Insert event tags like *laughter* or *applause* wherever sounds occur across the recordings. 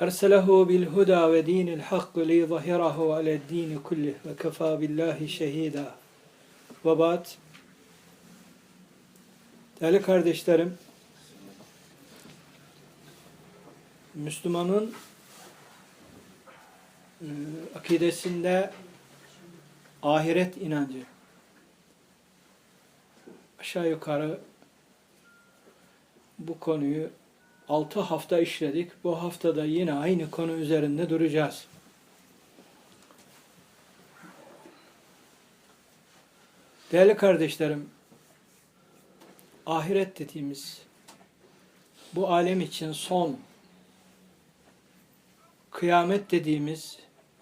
Erselahu bil huda ve dinil hakk li zahirahu ale dini kulli ve kefa billahi şehida. Ve ba'd. Değerli kardeşlerim, Müslümanın e, akidesinde ahiret inancı aşağı yukarı bu konuyu 6 hafta işledik. Bu haftada yine aynı konu üzerinde duracağız. Değerli kardeşlerim, ahiret dediğimiz bu alem için son kıyamet dediğimiz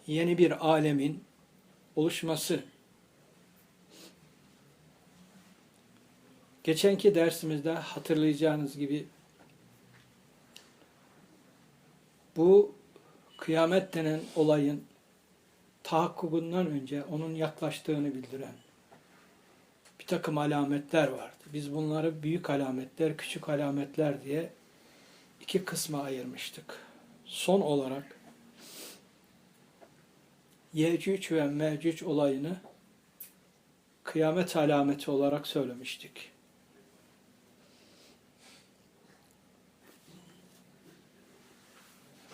yeni bir alemin oluşması. Geçenki dersimizde hatırlayacağınız gibi bu kıyamet denen olayın tahakkukundan önce onun yaklaştığını bildiren bir takım alametler vardı. Biz bunları büyük alametler, küçük alametler diye iki kısma ayırmıştık. Son olarak Yecüc ve Mecüc olayını kıyamet alameti olarak söylemiştik.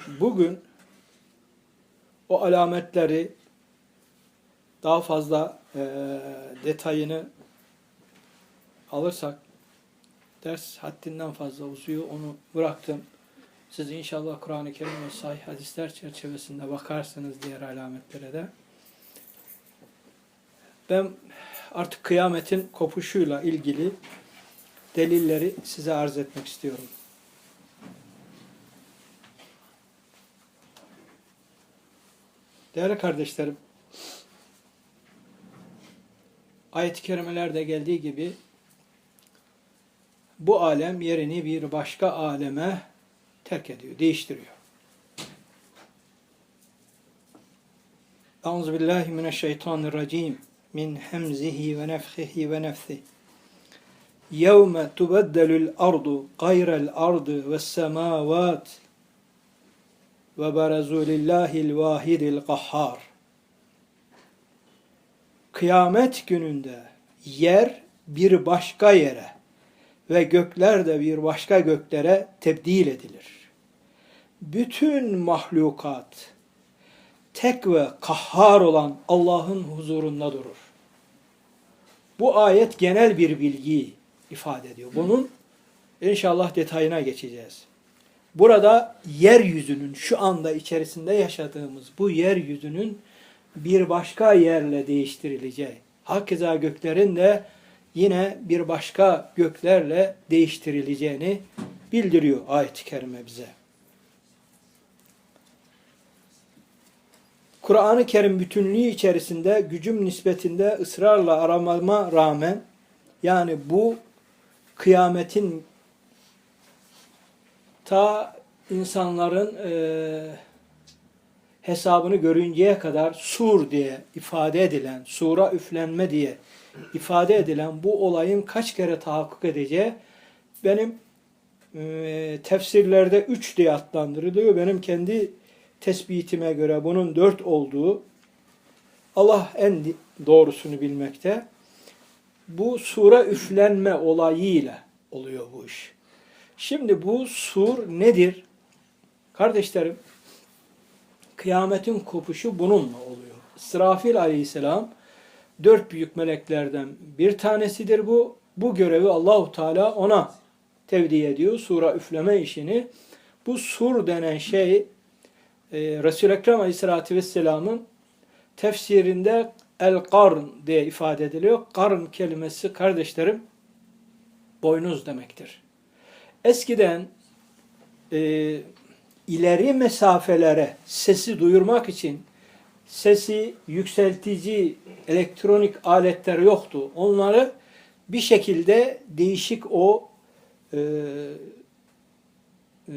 Bugün o alametleri daha fazla e, detayını alırsak ders haddinden fazla uzuyor. Onu bıraktım. Siz inşallah Kur'an-ı Kerim ve sahih hadisler çerçevesinde bakarsınız diğer alametlere de. Ben artık kıyametin kopuşuyla ilgili delilleri size arz etmek istiyorum. Değerli kardeşlerim, ayet-i kerimelerde geldiği gibi bu alem yerini bir başka aleme terk ediyor, değiştiriyor. Euzu billahi mineşşeytanirracim. Min hemzihi ve nefhihi ve nefsihi. Yevme tubeddelul ardu gayrel ardı ve semavat ve barazu lillahil vahidil kahhar. Kıyamet gününde yer bir başka yere ve gökler de bir başka göklere tebdil edilir. Bütün mahlukat tek ve kahhar olan Allah'ın huzurunda durur. Bu ayet genel bir bilgi ifade ediyor. Bunun inşallah detayına geçeceğiz. Burada yeryüzünün şu anda içerisinde yaşadığımız bu yeryüzünün bir başka yerle değiştirileceği. Hakeza göklerin de yine bir başka göklerle değiştirileceğini bildiriyor ayet-i kerime bize. Kur'an-ı Kerim bütünlüğü içerisinde gücüm nispetinde ısrarla aramama rağmen yani bu kıyametin ta insanların e, hesabını görünceye kadar sur diye ifade edilen, sura üflenme diye ifade edilen bu olayın kaç kere tahakkuk edeceği benim e, tefsirlerde üç diye adlandırılıyor. Benim kendi tespitime göre bunun dört olduğu Allah en doğrusunu bilmekte. Bu sura üflenme olayıyla oluyor bu iş. Şimdi bu sur nedir? Kardeşlerim, kıyametin kopuşu bununla oluyor. İsrafil aleyhisselam dört büyük meleklerden bir tanesidir bu. Bu görevi Allahu Teala ona tevdi ediyor. Sura üfleme işini. Bu sur denen şey e, Resul-i Ekrem aleyhissalatü vesselamın tefsirinde el-karn diye ifade ediliyor. Karn kelimesi kardeşlerim boynuz demektir. Eskiden e, ileri mesafelere sesi duyurmak için sesi yükseltici elektronik aletler yoktu. Onları bir şekilde değişik o e, e,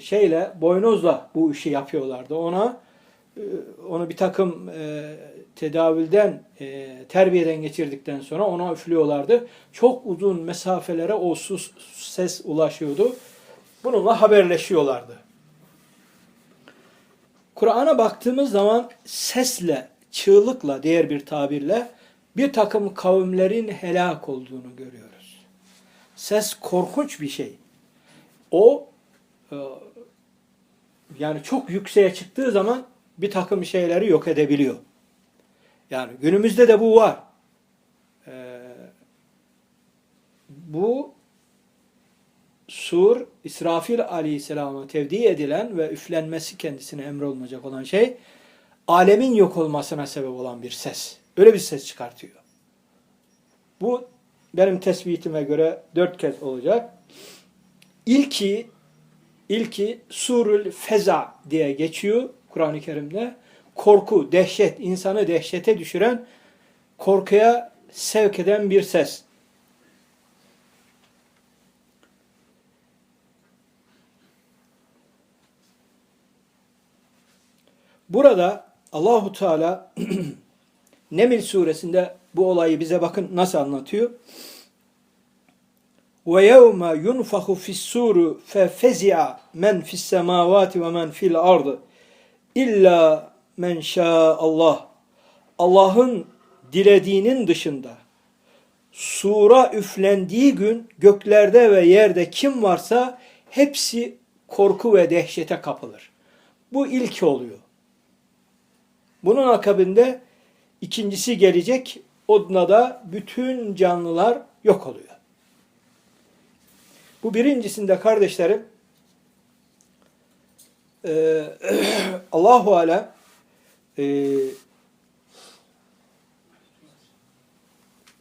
şeyle boynuzla bu işi yapıyorlardı. Ona e, onu bir takım e, tedavülden, e, terbiyeden geçirdikten sonra ona üflüyorlardı. Çok uzun mesafelere o sus, ses ulaşıyordu. Bununla haberleşiyorlardı. Kur'an'a baktığımız zaman sesle, çığlıkla, diğer bir tabirle bir takım kavimlerin helak olduğunu görüyoruz. Ses korkunç bir şey. O e, yani çok yükseğe çıktığı zaman bir takım şeyleri yok edebiliyor. Yani günümüzde de bu var. Ee, bu sur İsrafil aleyhisselama tevdi edilen ve üflenmesi kendisine emrolunacak olan şey alemin yok olmasına sebep olan bir ses. Öyle bir ses çıkartıyor. Bu benim tespitime göre dört kez olacak. İlki ilki Surül Feza diye geçiyor Kur'an-ı Kerim'de. Korku, dehşet, insanı dehşete düşüren, korkuya sevk eden bir ses. Burada Allahu Teala *clears throat* Neml suresinde bu olayı bize bakın nasıl anlatıyor. Ve yevme yunfahu fis-suru fefezi'a men fis-semavati ve men fil-ardı illa men Allah. Allah'ın dilediğinin dışında sura üflendiği gün göklerde ve yerde kim varsa hepsi korku ve dehşete kapılır. Bu ilk oluyor. Bunun akabinde ikincisi gelecek. Oduna da bütün canlılar yok oluyor. Bu birincisinde kardeşlerim e, *clears throat* Allahu Alem e,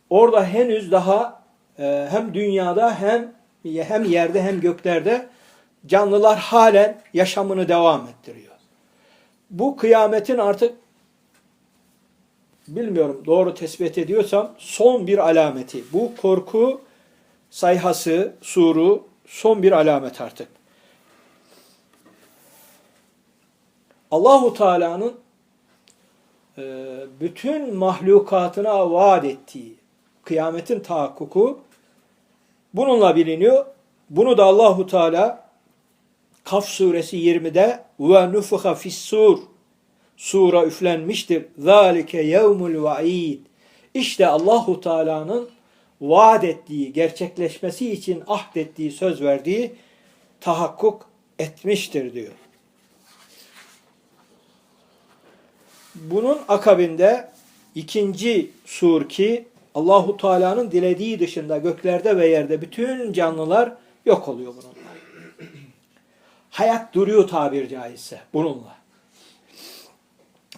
orada henüz daha e, hem dünyada hem hem yerde hem göklerde canlılar halen yaşamını devam ettiriyor. Bu kıyametin artık bilmiyorum doğru tespit ediyorsam son bir alameti. Bu korku sayhası, suru son bir alamet artık. Allahu Teala'nın bütün mahlukatına vaat ettiği kıyametin tahakkuku bununla biliniyor. Bunu da Allahu Teala Kaf suresi 20'de ve nufuha fis-sur sura üflenmiştir. Zalike yevmul vaid. İşte Allahu Teala'nın vaat ettiği, gerçekleşmesi için ahdettiği, söz verdiği tahakkuk etmiştir diyor. Bunun akabinde ikinci sur ki Allahu Teala'nın dilediği dışında göklerde ve yerde bütün canlılar yok oluyor bununla. Hayat duruyor tabir caizse bununla.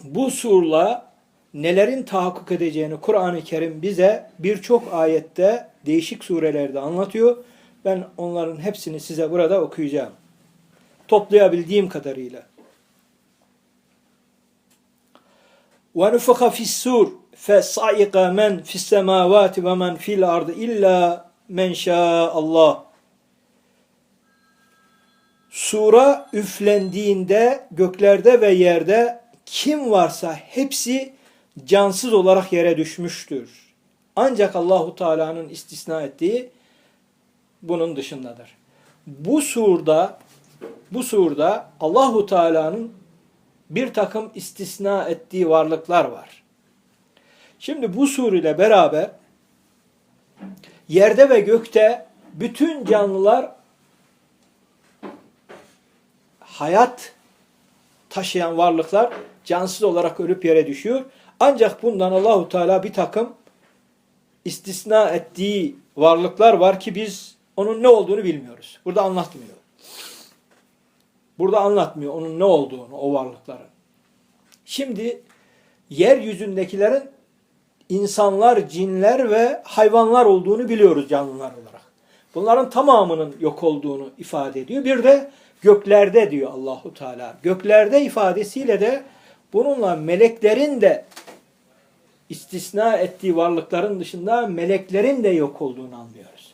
Bu surla nelerin tahakkuk edeceğini Kur'an-ı Kerim bize birçok ayette değişik surelerde anlatıyor. Ben onların hepsini size burada okuyacağım. Toplayabildiğim kadarıyla. وَنُفَخَ فِي السُّورِ فَصَعِقَ مَنْ فِي السَّمَاوَاتِ وَمَنْ فِي الْأَرْضِ إِلَّا مَنْ شَاءَ اللّٰهِ Sura üflendiğinde göklerde ve yerde kim varsa hepsi cansız olarak yere düşmüştür. Ancak Allahu Teala'nın istisna ettiği bunun dışındadır. Bu surda bu surda Allahu Teala'nın bir takım istisna ettiği varlıklar var. Şimdi bu sur ile beraber yerde ve gökte bütün canlılar hayat taşıyan varlıklar cansız olarak ölüp yere düşüyor. Ancak bundan Allahu Teala bir takım istisna ettiği varlıklar var ki biz onun ne olduğunu bilmiyoruz. Burada anlatmıyor. Burada anlatmıyor onun ne olduğunu o varlıkların. Şimdi yeryüzündekilerin insanlar, cinler ve hayvanlar olduğunu biliyoruz canlılar olarak. Bunların tamamının yok olduğunu ifade ediyor. Bir de göklerde diyor Allahu Teala. Göklerde ifadesiyle de bununla meleklerin de istisna ettiği varlıkların dışında meleklerin de yok olduğunu anlıyoruz.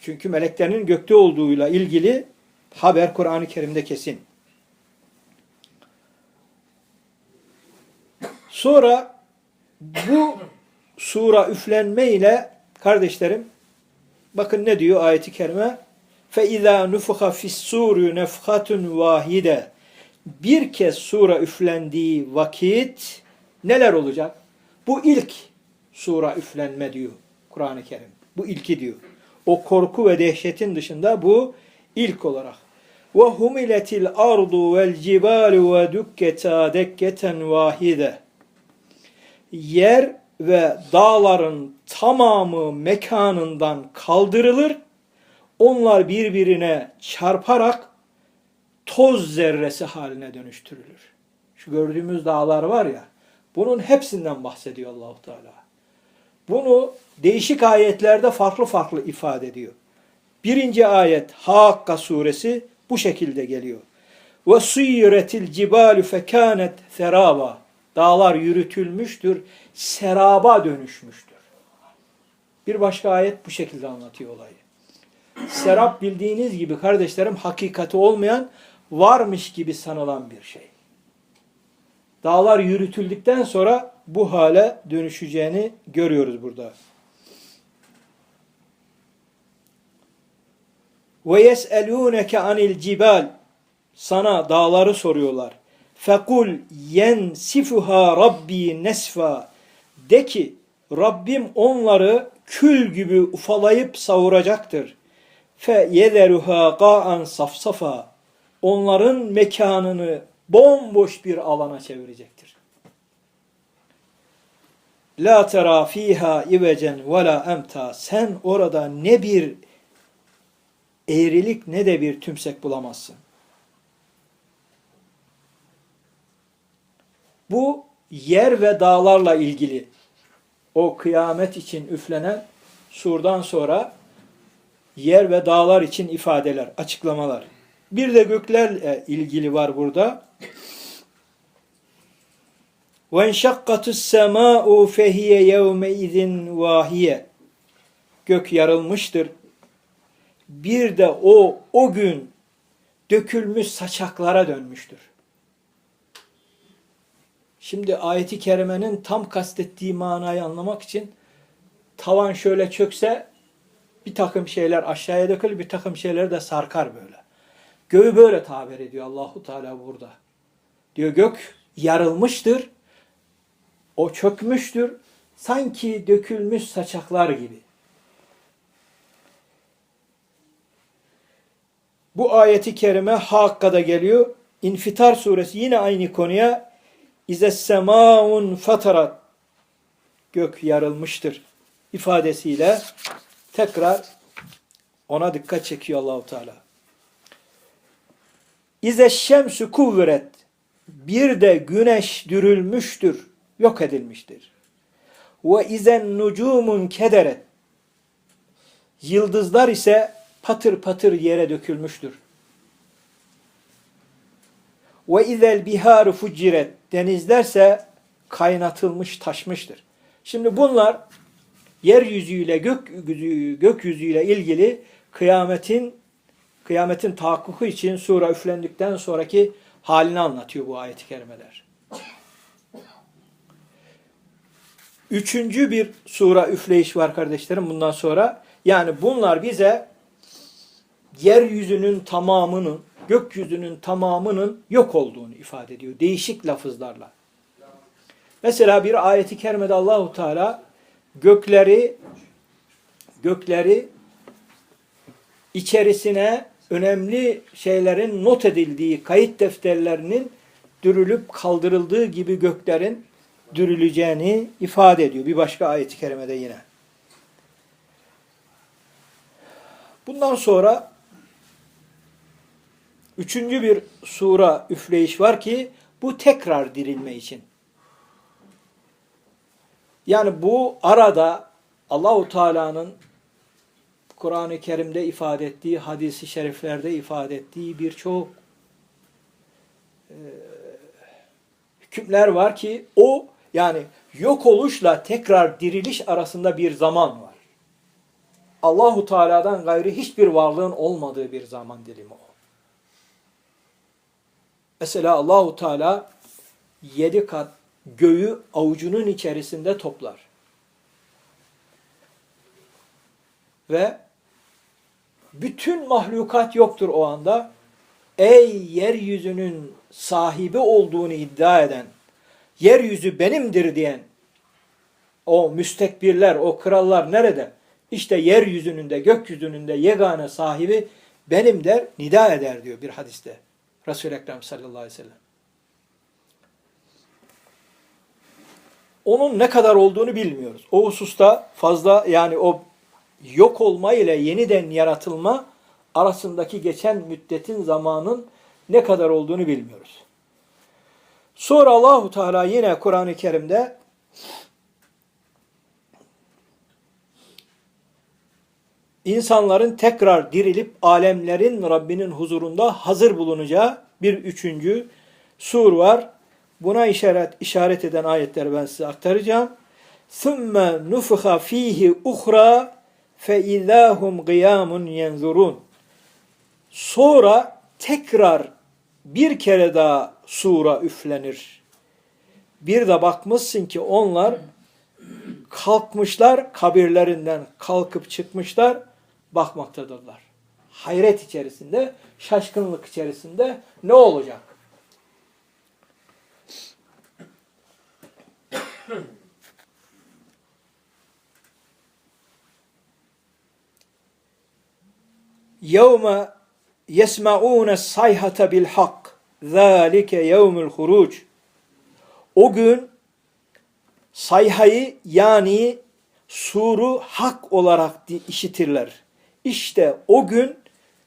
Çünkü meleklerin gökte olduğuyla ilgili haber Kur'an-ı Kerim'de kesin. Sonra bu sura üflenme ile kardeşlerim bakın ne diyor ayeti kerime فَاِذَا نُفُخَ فِي السُّورِ نَفْخَةٌ vahide Bir kez sura üflendiği vakit neler olacak? Bu ilk sura üflenme diyor Kur'an-ı Kerim. Bu ilki diyor. O korku ve dehşetin dışında bu ilk olarak. Ve humiletil ardu vel cibalu ve dukketa dekketen vahide. Yer ve dağların tamamı mekanından kaldırılır. Onlar birbirine çarparak toz zerresi haline dönüştürülür. Şu gördüğümüz dağlar var ya, bunun hepsinden bahsediyor Allahu Teala. Bunu değişik ayetlerde farklı farklı ifade ediyor. Birinci ayet Hakka suresi bu şekilde geliyor. Ve suyretil cibalu fekanet seraba. Dağlar yürütülmüştür, seraba dönüşmüştür. Bir başka ayet bu şekilde anlatıyor olayı. Serap bildiğiniz gibi kardeşlerim hakikati olmayan, varmış gibi sanılan bir şey. Dağlar yürütüldükten sonra bu hale dönüşeceğini görüyoruz burada. Ve yes'elûneke anil cibal sana dağları soruyorlar. Fekul yensifuha rabbi nesfa de ki Rabbim onları kül gibi ufalayıp savuracaktır. Fe yederuha qa'an safsafa onların mekanını bomboş bir alana çevirecektir. La tera fiha ivecen ve la emta sen orada ne bir eğrilik ne de bir tümsek bulamazsın. Bu yer ve dağlarla ilgili o kıyamet için üflenen surdan sonra yer ve dağlar için ifadeler, açıklamalar. Bir de göklerle ilgili var burada. وَاَنْشَقَّتُ السَّمَاءُ فَهِيَ يَوْمَئِذٍ vahiye. Gök yarılmıştır. bir de o, o gün dökülmüş saçaklara dönmüştür. Şimdi ayeti kerimenin tam kastettiği manayı anlamak için tavan şöyle çökse bir takım şeyler aşağıya dökülür, bir takım şeyler de sarkar böyle. Göğü böyle tabir ediyor Allahu Teala burada. Diyor gök yarılmıştır, o çökmüştür, sanki dökülmüş saçaklar gibi. Bu ayeti kerime Hakka'da geliyor. İnfitar suresi yine aynı konuya İze semaun fatarat gök yarılmıştır ifadesiyle tekrar ona dikkat çekiyor Allahu Teala. İze şemsu kuvvet bir de güneş dürülmüştür, yok edilmiştir. Ve izen nucumun kederet yıldızlar ise patır patır yere dökülmüştür. Ve izel biharu fuciret denizlerse kaynatılmış taşmıştır. Şimdi bunlar yeryüzüyle gök gökyüzüyle ilgili kıyametin kıyametin tahakkuku için sura üflendikten sonraki halini anlatıyor bu ayet-i kerimeler. Üçüncü bir sura üfleyiş var kardeşlerim bundan sonra. Yani bunlar bize yeryüzünün tamamının gökyüzünün tamamının yok olduğunu ifade ediyor. Değişik lafızlarla. Mesela bir ayeti kerimede Allahu Teala gökleri gökleri içerisine önemli şeylerin not edildiği kayıt defterlerinin dürülüp kaldırıldığı gibi göklerin dürüleceğini ifade ediyor. Bir başka ayet-i kerimede yine. Bundan sonra Üçüncü bir sura üfleyiş var ki bu tekrar dirilme için. Yani bu arada Allahu Teala'nın Kur'an-ı Kerim'de ifade ettiği, hadisi şeriflerde ifade ettiği birçok e, hükümler var ki o Yani yok oluşla tekrar diriliş arasında bir zaman var. Allahu Teala'dan gayrı hiçbir varlığın olmadığı bir zaman dilimi o. Mesela Allahu Teala yedi kat göğü avucunun içerisinde toplar. Ve bütün mahlukat yoktur o anda. Ey yeryüzünün sahibi olduğunu iddia eden, yeryüzü benimdir diyen o müstekbirler, o krallar nerede? İşte yeryüzünün de gökyüzünün de yegane sahibi benim der, nida eder diyor bir hadiste. Resul-i Ekrem sallallahu aleyhi ve sellem. Onun ne kadar olduğunu bilmiyoruz. O hususta fazla yani o yok olma ile yeniden yaratılma arasındaki geçen müddetin zamanın ne kadar olduğunu bilmiyoruz. Sonra Allahu Teala yine Kur'an-ı Kerim'de insanların tekrar dirilip alemlerin Rabbinin huzurunda hazır bulunacağı bir üçüncü sur var. Buna işaret işaret eden ayetleri ben size aktaracağım. ثُمَّ نُفِخَ ف۪يهِ اُخْرَى فَاِذَا هُمْ قِيَامٌ يَنْظُرُونَ Sonra tekrar bir kere daha sura üflenir. Bir de bakmışsın ki onlar kalkmışlar kabirlerinden kalkıp çıkmışlar bakmaktadırlar. Hayret içerisinde, şaşkınlık içerisinde ne olacak? يَوْمَ يَسْمَعُونَ الصَّيْحَةَ بِالْحَقِّ ذَٰلِكَ يَوْمُ الْخُرُوجِ O gün sayhayı yani suru hak olarak di- işitirler. İşte o gün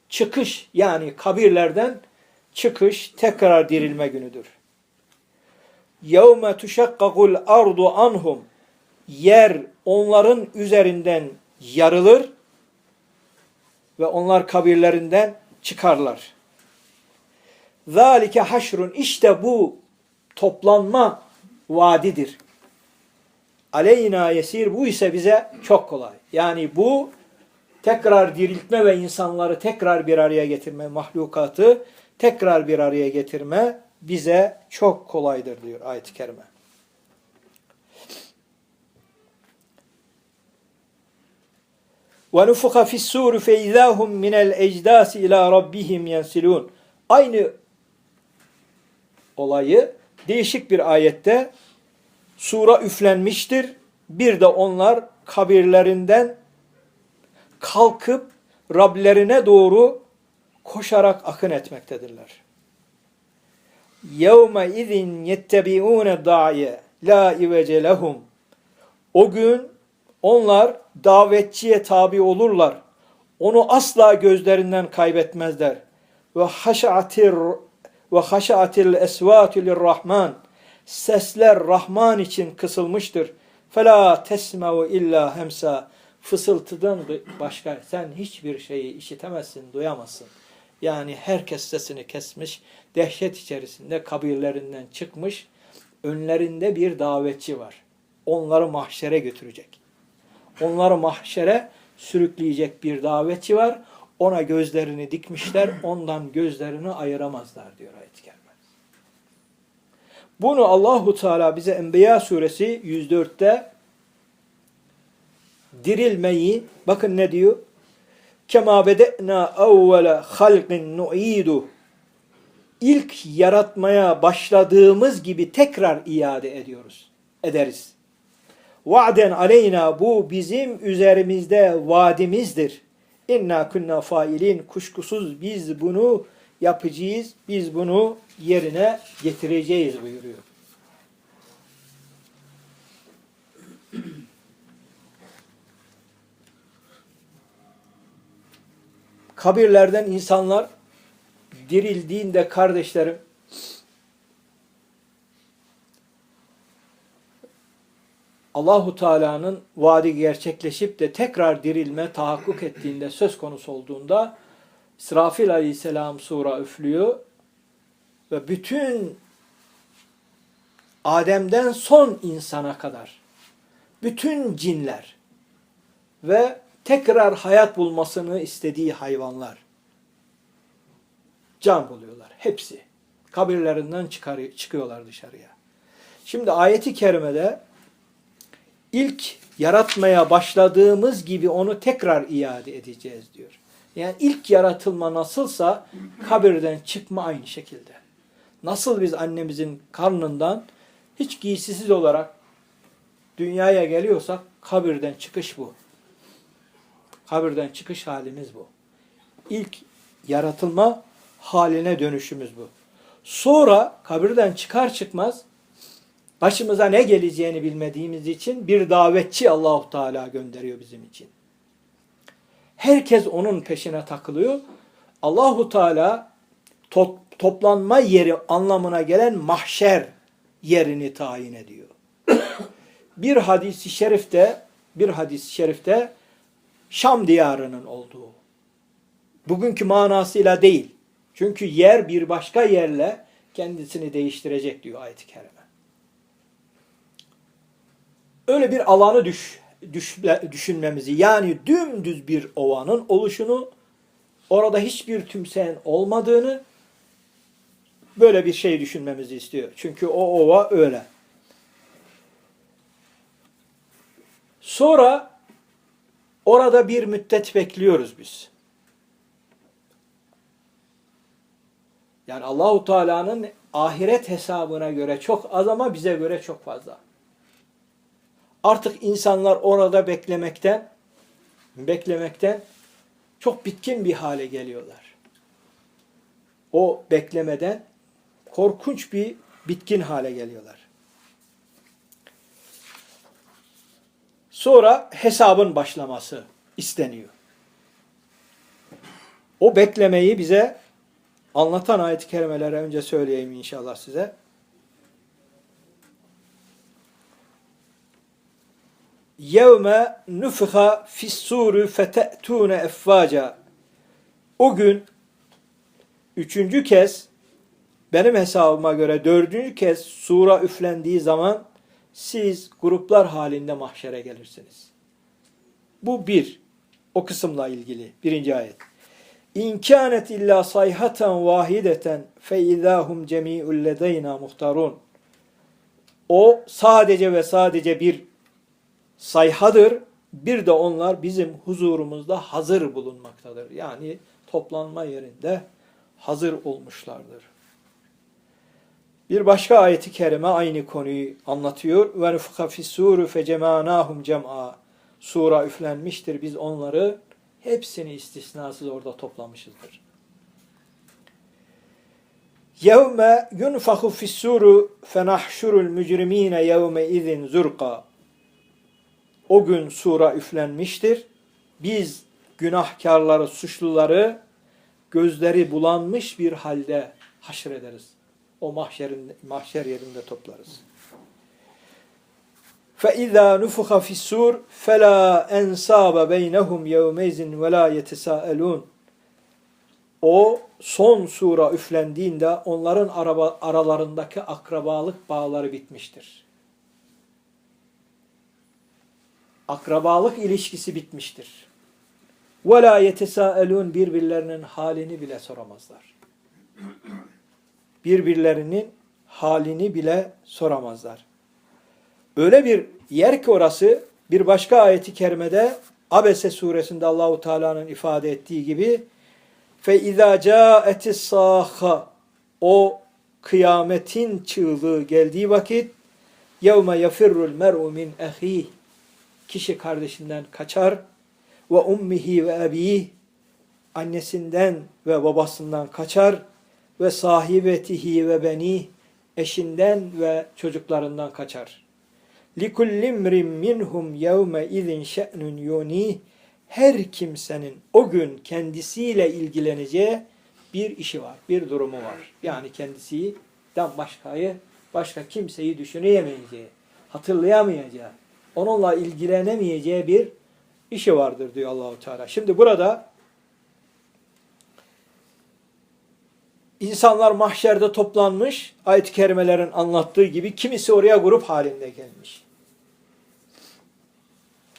çıkış yani kabirlerden çıkış tekrar dirilme günüdür. يَوْمَ تُشَقَّقُ الْأَرْضُ anhum Yer onların üzerinden yarılır ve onlar kabirlerinden çıkarlar. ذَٰلِكَ haşrun işte bu toplanma vaadidir. Aleyna yesir bu ise bize çok kolay. Yani bu tekrar diriltme ve insanları tekrar bir araya getirme, mahlukatı tekrar bir araya getirme bize çok kolaydır diyor ayet-i kerime. وَنُفُخَ فِي السُّورِ فَاِذَا هُمْ مِنَ الْاَجْدَاسِ اِلَى رَبِّهِمْ يَنْسِلُونَ Aynı olayı değişik bir ayette sura üflenmiştir. Bir de onlar kabirlerinden kalkıp Rablerine doğru koşarak akın etmektedirler. يَوْمَ اِذٍ يَتَّبِعُونَ دَعْيَ لَا اِوَجَ لَهُمْ O gün onlar davetçiye tabi olurlar. Onu asla gözlerinden kaybetmezler. Ve haşatir ve haşatil esvatu lirrahman. Sesler Rahman için kısılmıştır. Fela tesmeu illa hemsa. Fısıltıdan başka sen hiçbir şeyi işitemezsin, duyamazsın. Yani herkes sesini kesmiş, dehşet içerisinde kabirlerinden çıkmış, önlerinde bir davetçi var. Onları mahşere götürecek. Onları mahşere sürükleyecek bir davetçi var. Ona gözlerini dikmişler, ondan gözlerini ayıramazlar diyor kerime. Bunu Allahu Teala bize Enbiya suresi 104'te dirilmeyi bakın ne diyor? Kema bede'na evvele halqin nu'idu İlk yaratmaya başladığımız gibi tekrar iade ediyoruz. Ederiz. Va'den aleyna bu bizim üzerimizde vaadimizdir. İnna kunna failin kuşkusuz biz bunu yapacağız. Biz bunu yerine getireceğiz buyuruyor. Kabirlerden insanlar dirildiğinde kardeşlerim Allahu Teala'nın vaadi gerçekleşip de tekrar dirilme tahakkuk ettiğinde söz konusu olduğunda İsrafil Aleyhisselam sura üflüyor ve bütün Adem'den son insana kadar bütün cinler ve tekrar hayat bulmasını istediği hayvanlar can buluyorlar. Hepsi. Kabirlerinden çıkar, çıkıyorlar dışarıya. Şimdi ayeti kerimede ilk yaratmaya başladığımız gibi onu tekrar iade edeceğiz diyor. Yani ilk yaratılma nasılsa kabirden çıkma aynı şekilde. Nasıl biz annemizin karnından hiç giysisiz olarak dünyaya geliyorsak kabirden çıkış bu. Kabirden çıkış halimiz bu. İlk yaratılma haline dönüşümüz bu. Sonra kabirden çıkar çıkmaz başımıza ne geleceğini bilmediğimiz için bir davetçi Allahu Teala gönderiyor bizim için. Herkes onun peşine takılıyor. Allahu Teala to toplanma yeri anlamına gelen mahşer yerini tayin ediyor. *coughs* bir hadis-i şerifte bir hadis-i şerifte Şam diyarının olduğu. Bugünkü manasıyla değil. Çünkü yer bir başka yerle kendisini değiştirecek diyor ayet-i kerime. Öyle bir alanı düş, düş, düşünmemizi yani dümdüz bir ovanın oluşunu orada hiçbir tümseyen olmadığını böyle bir şey düşünmemizi istiyor. Çünkü o ova öyle. Sonra orada bir müddet bekliyoruz biz. Yani Allahu Teala'nın ahiret hesabına göre çok az ama bize göre çok fazla. Artık insanlar orada beklemekten beklemekten çok bitkin bir hale geliyorlar. O beklemeden korkunç bir bitkin hale geliyorlar. Sonra hesabın başlaması isteniyor. O beklemeyi bize anlatan ayet-i kerimeleri önce söyleyeyim inşallah size. yevme nufha fissuru fete'tune effaca. O gün üçüncü kez benim hesabıma göre dördüncü kez sura üflendiği zaman siz gruplar halinde mahşere gelirsiniz. Bu bir. O kısımla ilgili. Birinci ayet. İnkânet illa sayhatan vahideten fe izâhum cemî'ul ledeyna muhtarun. O sadece ve sadece bir sayhadır. Bir de onlar bizim huzurumuzda hazır bulunmaktadır. Yani toplanma yerinde hazır olmuşlardır. Bir başka ayeti kerime aynı konuyu anlatıyor. Ve nufka fissuru fecemanahum cem'a. Sura üflenmiştir. Biz onları hepsini istisnasız orada toplamışızdır. Yevme yunfahu fissuru fenahşurul mücrimine yevme izin zurqa. O gün sura üflenmiştir. Biz günahkarları, suçluları gözleri bulanmış bir halde haşrederiz O mahşerin, mahşer yerinde toplarız. فَاِذَا نُفُخَ فِي السُّورِ فَلَا اَنْسَابَ بَيْنَهُمْ يَوْمَيْزٍ وَلَا يَتَسَاءَلُونَ O son sura üflendiğinde onların araba, aralarındaki akrabalık bağları bitmiştir. Akrabalık ilişkisi bitmiştir. وَلَا يَتَسَاءَلُونَ Birbirlerinin halini bile soramazlar. Birbirlerinin halini bile soramazlar. Öyle bir yer ki orası bir başka ayeti kerimede Abese suresinde Allahu Teala'nın ifade ettiği gibi fe izâ câetis sâha o kıyametin çığlığı geldiği vakit yevme yafirrul mer'u min ehih kişi kardeşinden kaçar ve ummihi ve ebih annesinden ve babasından kaçar ve sahibetihi ve beni eşinden ve çocuklarından kaçar. Likullimrim minhum yevme izin şe'nun yuni her kimsenin o gün kendisiyle ilgileneceği bir işi var, bir durumu var. Yani kendisinden başkayı, başka kimseyi düşünemeyeceği, hatırlayamayacağı, onunla ilgilenemeyeceği bir işi vardır diyor Allahu Teala. Şimdi burada insanlar mahşerde toplanmış, ayet-i kerimelerin anlattığı gibi kimisi oraya grup halinde gelmiş.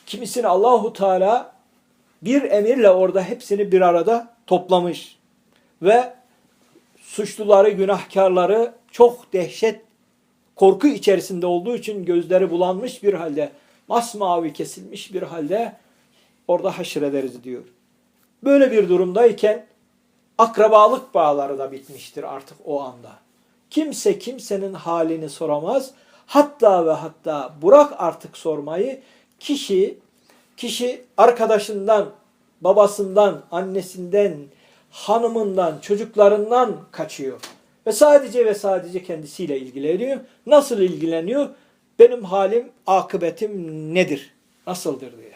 Kimisini Allahu Teala bir emirle orada hepsini bir arada toplamış ve suçluları, günahkarları çok dehşet, korku içerisinde olduğu için gözleri bulanmış bir halde, masmavi kesilmiş bir halde orada haşrederiz diyor. Böyle bir durumdayken akrabalık bağları da bitmiştir artık o anda. Kimse kimsenin halini soramaz. Hatta ve hatta bırak artık sormayı kişi kişi arkadaşından, babasından, annesinden, hanımından, çocuklarından kaçıyor. Ve sadece ve sadece kendisiyle ilgileniyor. Nasıl ilgileniyor? Benim halim, akıbetim nedir? Nasıldır diye.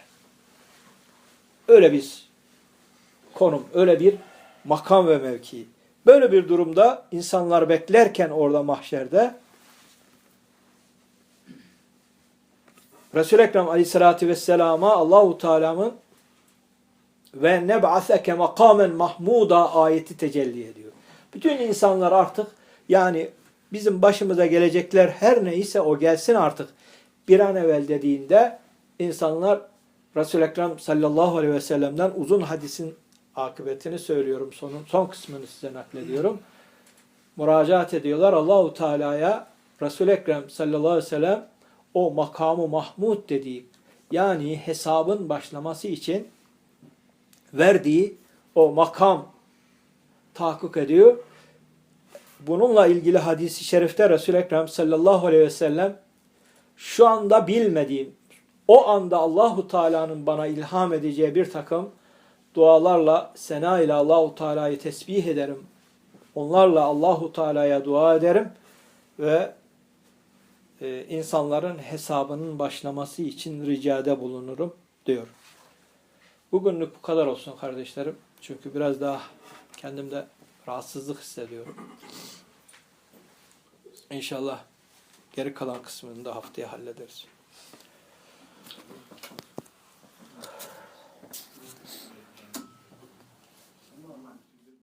Öyle bir konum, öyle bir makam ve mevki. Böyle bir durumda insanlar beklerken orada mahşerde Resul-i Ekrem Aleyhisselatü Vesselam'a Allahu Teala'nın ve neb'aseke makamen mahmuda ayeti tecelli ediyor. Bütün insanlar artık yani bizim başımıza gelecekler her neyse o gelsin artık bir an evvel dediğinde insanlar Resul-i Ekrem sallallahu aleyhi ve sellem'den uzun hadisin akıbetini söylüyorum. Sonun, son kısmını size naklediyorum. Müracaat ediyorlar Allahu Teala'ya Resul-i Ekrem sallallahu aleyhi ve sellem o makamı Mahmud dediği yani hesabın başlaması için verdiği o makam tahakkuk ediyor. Bununla ilgili hadisi şerifte Resul-i Ekrem sallallahu aleyhi ve sellem şu anda bilmediğim o anda Allahu Teala'nın bana ilham edeceği bir takım dualarla sena ile Allahu Teala'yı tesbih ederim. Onlarla Allahu Teala'ya dua ederim ve e, insanların hesabının başlaması için ricade bulunurum diyor. Bugünlük bu kadar olsun kardeşlerim. Çünkü biraz daha kendimde rahatsızlık hissediyorum. İnşallah geri kalan kısmını da haftaya hallederiz.